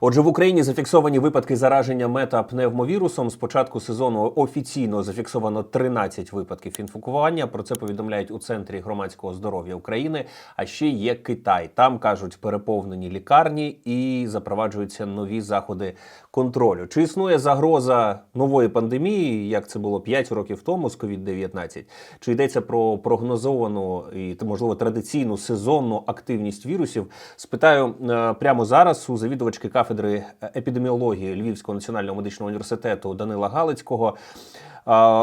Отже, в Україні зафіксовані випадки зараження метапневмовірусом. З початку сезону офіційно зафіксовано 13 випадків інфікування. Про це повідомляють у центрі громадського здоров'я України. А ще є Китай. Там кажуть переповнені лікарні і запроваджуються нові заходи контролю. Чи існує загроза нової пандемії, як це було 5 років тому з COVID-19? Чи йдеться про прогнозовану і можливо традиційну сезонну активність вірусів? Спитаю е, прямо зараз у завідувачки кафедри епідеміології Львівського національного медичного університету Данила Галицького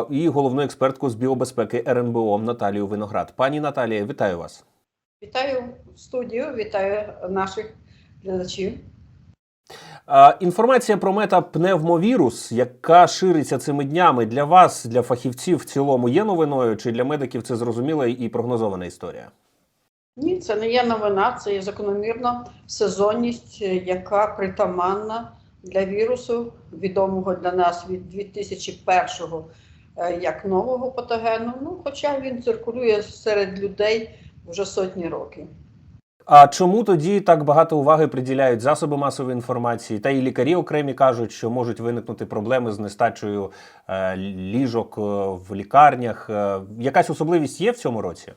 і головну експертку з біобезпеки РНБО Наталію Виноград. Пані Наталія, вітаю вас. Вітаю студію, вітаю наших глядачів. Інформація про метапневмовірус, яка шириться цими днями для вас, для фахівців в цілому, є новиною, чи для медиків це зрозуміла і прогнозована історія? Ні, це не є новина, це є закономірна сезонність, е, яка притаманна для вірусу, відомого для нас від 2001-го е, як нового патогену. Ну, хоча він циркулює серед людей вже сотні років. А чому тоді так багато уваги приділяють засоби масової інформації? Та і лікарі окремі кажуть, що можуть виникнути проблеми з нестачею е, ліжок е, в лікарнях. Е, якась особливість є в цьому році?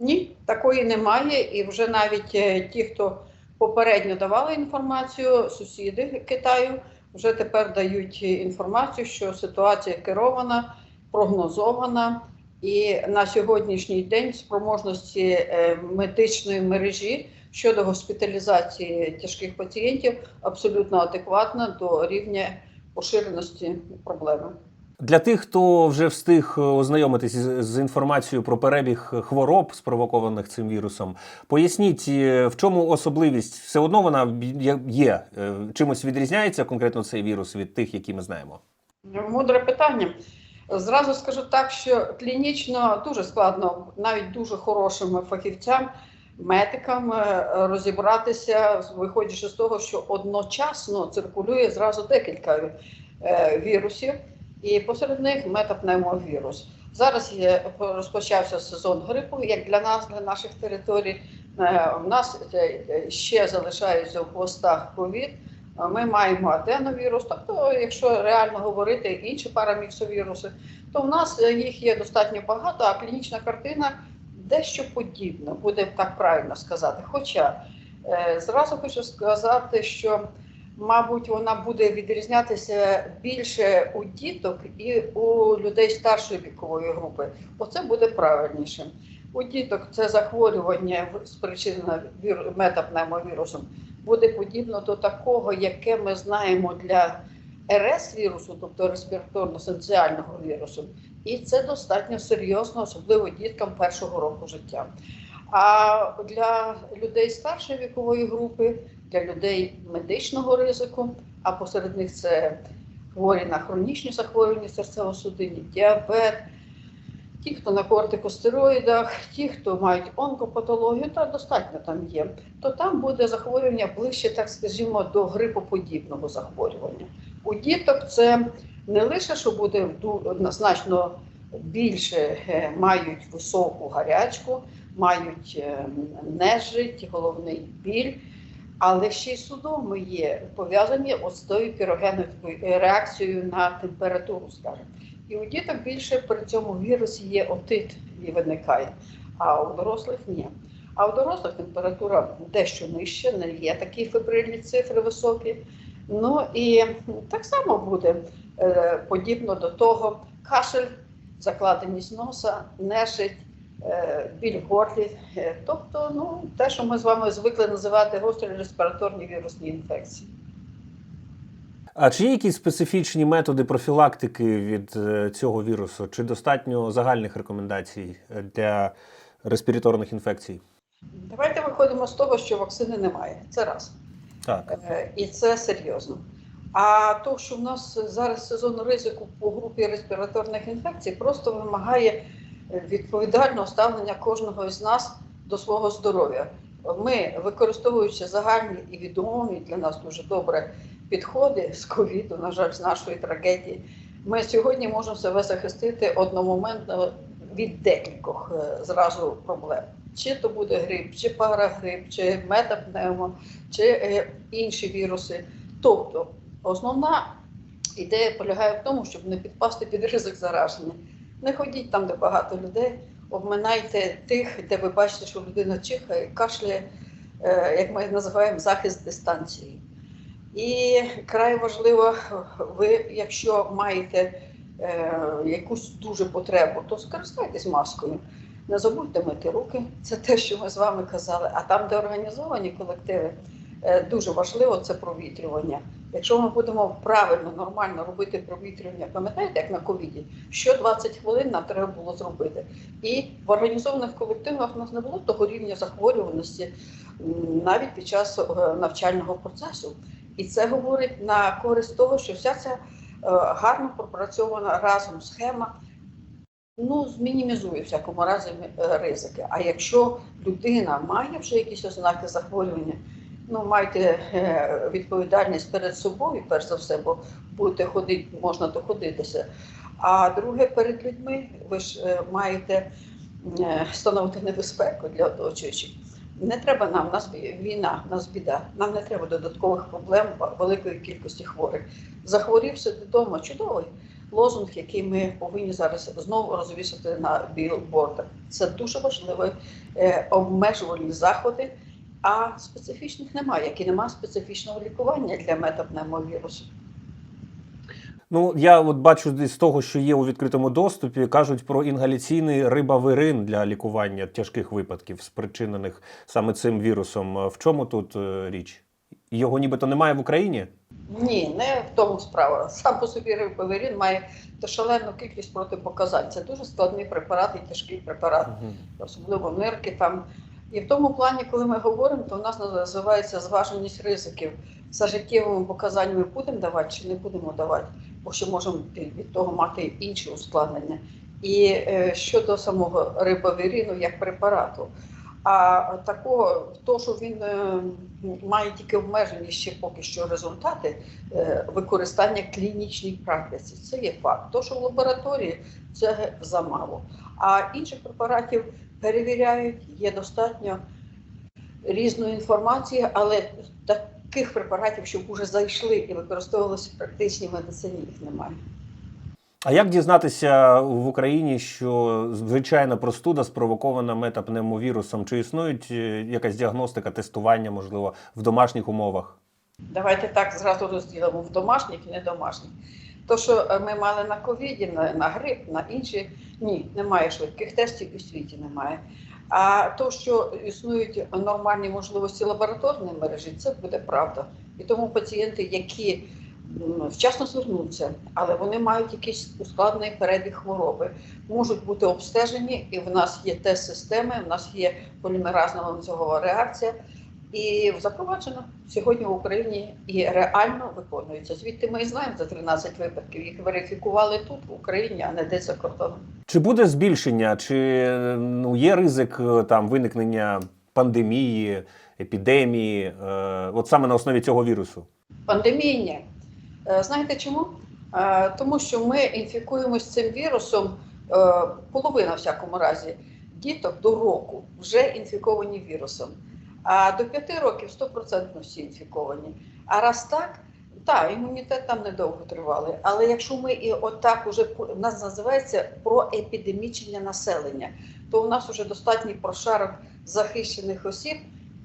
Ні, такої немає. І вже навіть ті, хто попередньо давали інформацію, сусіди Китаю, вже тепер дають інформацію, що ситуація керована, прогнозована. І на сьогоднішній день спроможності е, медичної мережі щодо госпіталізації тяжких пацієнтів абсолютно адекватна до рівня поширеності проблеми. Для тих, хто вже встиг е, ознайомитись з інформацією про перебіг хвороб, спровокованих цим вірусом, поясніть, е, в чому особливість все одно вона є- чимось відрізняється конкретно цей вірус від тих, які ми знаємо. Мудре питання. Зразу скажу так, що клінічно дуже складно, навіть дуже хорошим фахівцям, медикам е, розібратися, виходячи з того, що одночасно циркулює зразу декілька е, вірусів, і посеред них метапневмовірус. Зараз є розпочався сезон грипу, як для нас, для наших територій. Е, У нас ще залишаються в хвостах ковід. Ми маємо аденовірус, тобто, якщо реально говорити інші параміксовіруси, то в нас е, їх є достатньо багато, а клінічна картина дещо подібна, буде так правильно сказати. Хоча е, зразу хочу сказати, що, мабуть, вона буде відрізнятися більше у діток і у людей старшої вікової групи. Оце буде правильніше. У діток це захворювання спричинене вір- метапневмовірусом буде подібно до такого, яке ми знаємо для РС вірусу, тобто респіраторно-сенціального вірусу, і це достатньо серйозно, особливо діткам першого року життя. А для людей старшої вікової групи, для людей медичного ризику, а посеред них це хворі на хронічні захворювання серцево-судинні, діабет, ті, хто на кортикостероїдах, ті, хто мають онкопатологію, та достатньо там є, то там буде захворювання ближче, так скажімо, до грипоподібного захворювання. У діток це не лише що буде ду- значно більше е, мають високу гарячку, мають е, нежить, головний біль, але ще й судоми є пов'язані з тою пірогенною реакцією на температуру, скажімо. І у діток більше при цьому вірусі є отит і виникає, а у дорослих ні. А у дорослих температура дещо нижча, не є такі фебрильні цифри високі. Ну і так само буде е, подібно до того кашель, закладеність носа, нежить, е, біль горлі. Е, тобто, ну, те, що ми з вами звикли називати гострі респіраторні вірусні інфекції. А чи є якісь специфічні методи профілактики від е, цього вірусу? Чи достатньо загальних рекомендацій е, для респіраторних інфекцій? Давайте виходимо з того, що вакцини немає. Це раз. Так. Е, І це серйозно. А то, що в нас зараз сезон ризику по групі респіраторних інфекцій, просто вимагає відповідального ставлення кожного із нас до свого здоров'я. Ми, використовуючи загальні і відомі для нас дуже добре підходи з ковіду, на жаль, з нашої трагедії, ми сьогодні можемо себе захистити одномоментно від декількох е, зразу проблем. Чи то буде грип, чи парагрип, чи метапневмо, чи е, інші віруси. Тобто, основна ідея полягає в тому, щоб не підпасти під ризик зараження. Не ходіть там, де багато людей, обминайте тих, де ви бачите, що людина чихає, кашляє, е, як ми називаємо захист дистанції. І край важливо, ви, якщо маєте е, якусь дуже потребу, то скористайтесь маскою. Не забудьте мити руки, це те, що ми з вами казали. А там, де організовані колективи, е, дуже важливо це провітрювання. Якщо ми будемо правильно, нормально робити провітрювання, пам'ятаєте, як на ковіді, що 20 хвилин нам треба було зробити. І в організованих колективах у нас не було того рівня захворюваності навіть під час е, навчального процесу. І це говорить на користь того, що вся ця е, гарно пропрацьована разом схема ну, змінімізує всякому разі е, ризики. А якщо людина має вже якісь ознаки захворювання, ну майте е, відповідальність перед собою, перш за все, бо будете ходити, можна доходитися. А друге, перед людьми ви ж маєте становити небезпеку для оточуючих. Не треба нам, у нас війна, у нас біда. Нам не треба додаткових проблем великої кількості хворих. Захворів сиди вдома, чудовий лозунг, який ми повинні зараз знову розвісити на білбордах. Це дуже важливі е, обмежувальні заходи, а специфічних немає, як і немає специфічного лікування для метапневмовірусу. Ну, я от бачу з того, що є у відкритому доступі, кажуть про інгаляційний рибавирин для лікування тяжких випадків, спричинених саме цим вірусом. В чому тут е, річ? Його нібито немає в Україні? Ні, не в тому справа. Сам по собі рибовирін має шалену кількість протипоказань. Це дуже складний препарат і тяжкий препарат, особливо нирки там. І в тому плані, коли ми говоримо, то в нас називається зваженість ризиків. За життєвими показаннями будемо давати чи не будемо давати, бо ще можемо від того мати інші ускладнення. І е, щодо самого рибовіріну як препарату. А такого, то, що він е, має тільки обмежені ще поки що результати е, використання клінічній практиці, це є факт. То, що в лабораторії, це замало. А інших препаратів перевіряють, є достатньо різної інформації, але таких препаратів, щоб уже зайшли і використовувалися в практичній медицині, їх немає. А як дізнатися в Україні, що звичайна простуда спровокована метапневмовірусом? Чи існують е, якась діагностика, тестування, можливо, в домашніх умовах? Давайте так зразу розділимо в домашніх і недомашніх. То, що е, ми мали на ковіді, на, на грип, на інші, ні, немає швидких тестів і в світі немає. А то, що існують нормальні можливості лабораторної мережі, це буде правда. І тому пацієнти, які вчасно звернуться, але вони мають якийсь ускладний перебіг хвороби, можуть бути обстежені, і в нас є тест-системи, в нас є полімеразна ланцюгова реакція. І запроваджено сьогодні в Україні і реально виконується. Звідти ми і знаємо за 13 випадків. Їх верифікували тут, в Україні, а не десь за кордоном. Чи буде збільшення, чи ну, є ризик е, там виникнення пандемії, епідемії, е, от саме на основі цього вірусу? Пандемії ні. Е, Знаєте чому? Е, Тому що ми інфікуємось цим вірусом, е, половина в всякому разі, діток до року вже інфіковані вірусом. А до 5 років 100% всі інфіковані. А раз так, так, імунітет там недовго тривалий. Але якщо ми і отак уже в нас називається проепідемічення населення, то у нас вже достатній прошарок захищених осіб,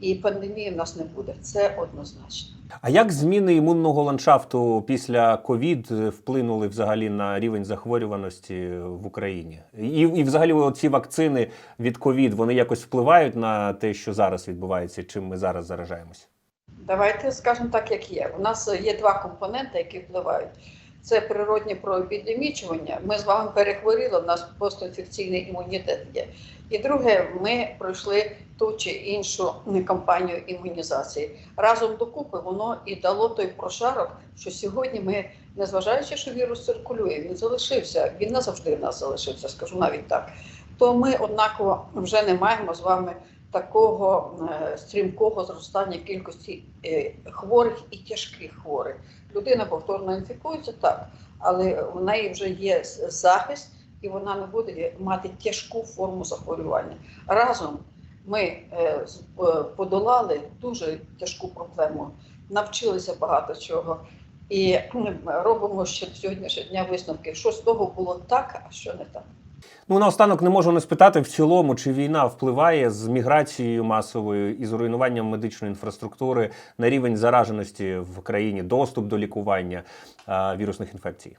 і пандемії в нас не буде. Це однозначно. А як зміни імунного ландшафту після ковід вплинули взагалі на рівень захворюваності в Україні? І, і взагалі ці вакцини від ковід вони якось впливають на те, що зараз відбувається, чим ми зараз заражаємось? Давайте скажемо так, як є. У нас є два компоненти, які впливають. Це природнє проепідемічування. Ми з вами перехворіли, у нас постінфекційний імунітет є. І друге, ми пройшли ту чи іншу кампанію імунізації. Разом докупи воно і дало той прошарок, що сьогодні ми, незважаючи, що вірус циркулює, він залишився, він назавжди в нас залишився, скажу навіть так. То ми однаково вже не маємо з вами такого е, стрімкого зростання кількості е, хворих і тяжких хворих. Людина повторно інфікується так, але в неї вже є захист, і вона не буде мати тяжку форму захворювання. Разом ми е, е, подолали дуже тяжку проблему, навчилися багато чого. І робимо ще сьогоднішнього дня висновки, що з того було так, а що не так. Ну наостанок не можу не спитати в цілому, чи війна впливає з міграцією масовою і з руйнуванням медичної інфраструктури на рівень зараженості в країні, доступ до лікування е, вірусних інфекцій.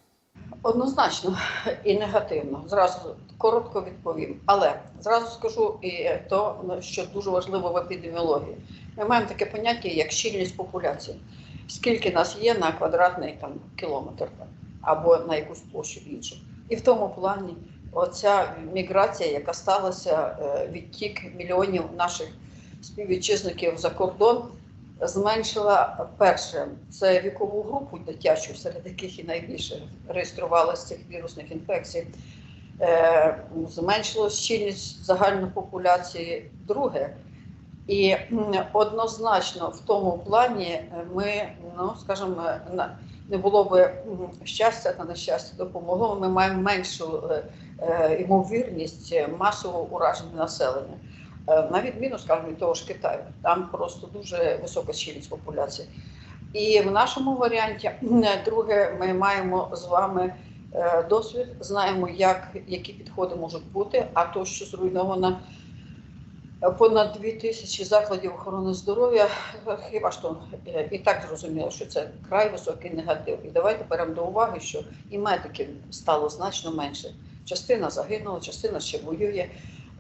Однозначно і негативно. Зразу коротко відповім. Але зразу скажу і то, що дуже важливо в епідеміології. Ми маємо таке поняття, як щільність популяції. Скільки нас є на квадратний там, кілометр або на якусь площу іншу. І в тому плані оця міграція, яка сталася, е, відтік мільйонів наших співвітчизників за кордон, зменшила перше це вікову групу дитячу, серед яких і найбільше реєструвалося цих вірусних інфекцій. Е, зменшило щільність загальної популяції. Друге, і однозначно в тому плані ми, ну скажімо, не було би щастя та нещастя допомогло. Ми маємо меншу е, е, ймовірність масового ураження населення. Е, На відміну, скажімо, від того ж Китаю, там просто дуже висока щільність популяції. І в нашому варіанті, друге, ми маємо з вами досвід, знаємо, як, які підходи можуть бути, а то, що зруйновано е, понад 2 тисячі закладів охорони здоров'я, хіба що е, і так зрозуміло, що це край високий негатив. І давайте беремо до уваги, що і медиків стало значно менше. Частина загинула, частина ще воює.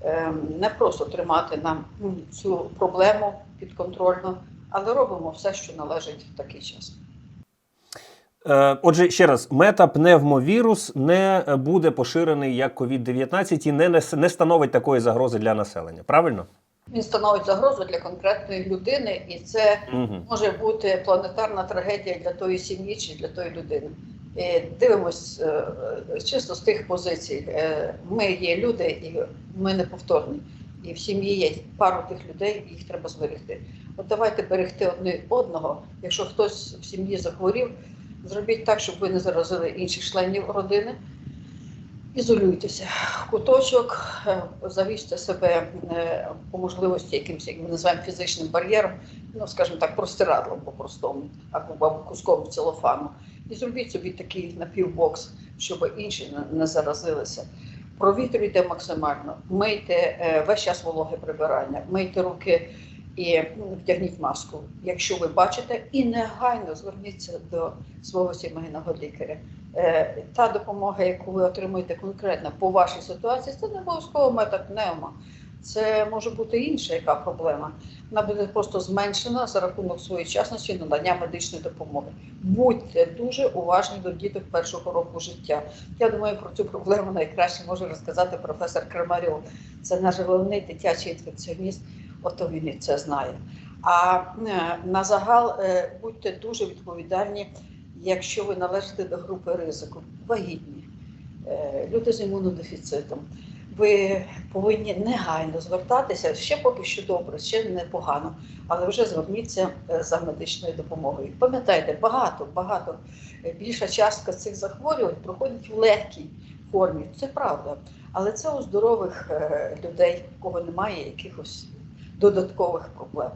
Ем, Не просто тримати нам цю проблему підконтрольно, але робимо все, що належить в такий час. Е, Отже, ще раз, метапневмовірус не буде поширений як COVID-19 і не, не становить такої загрози для населення. Правильно? Він становить загрозу для конкретної людини, і це Угу. може бути планетарна трагедія для тої сім'ї чи для тої людини. І дивимось е, е, чисто з тих позицій. Е, Ми є люди, і ми не повторні. І в сім'ї є пару тих людей, і їх треба зберегти. От давайте берегти одне одного. Якщо хтось в сім'ї захворів, зробіть так, щоб ви не заразили інших членів родини. Ізолюйтеся куточок, е, завісьте себе е, по можливості якимось, як ми називаємо фізичним бар'єром, ну скажімо так, простирадлом по-простому, або куском целофану. І зробіть собі такий напівбокс, щоб інші не- не заразилися. Провітрюйте максимально, мийте е, весь час вологе прибирання, мийте руки і м, вдягніть маску, якщо ви бачите, і негайно зверніться до свого сімейного лікаря. Е, Та допомога, яку ви отримуєте конкретно по вашій ситуації, це не обов'язково метапневма. Це може бути інша яка проблема. Вона буде просто зменшена за рахунок своєчасності надання медичної допомоги. Будьте дуже уважні до діток першого року життя. Я думаю, про цю проблему найкраще може розказати професор Крамарьов. Це наш головний дитячий інфекціоніст. Ото він і це знає. А е, на загал е, будьте дуже відповідальні, якщо ви належите до групи ризику, вагітні, е, люди з імунодефіцитом. Ви повинні негайно звертатися ще поки що добре, ще непогано, але вже зверніться за медичною допомогою. Пам'ятайте, багато, багато більша частка цих захворювань проходить в легкій формі. Це правда. Але це у здорових людей, у кого немає якихось додаткових проблем.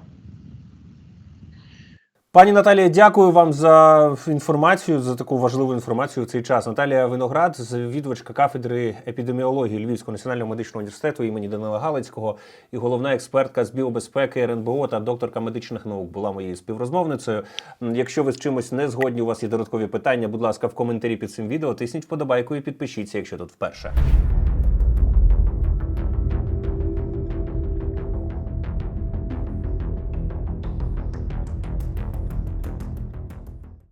Пані Наталія, дякую вам за інформацію, за таку важливу інформацію в цей час. Наталія Виноград, завідувачка кафедри епідеміології Львівського національного медичного університету імені Данила Галицького і головна експертка з біобезпеки РНБО та докторка медичних наук була моєю співрозмовницею. Якщо ви з чимось не згодні, у вас є додаткові питання, будь ласка, в коментарі під цим відео тисніть вподобайку і підпишіться, якщо тут вперше.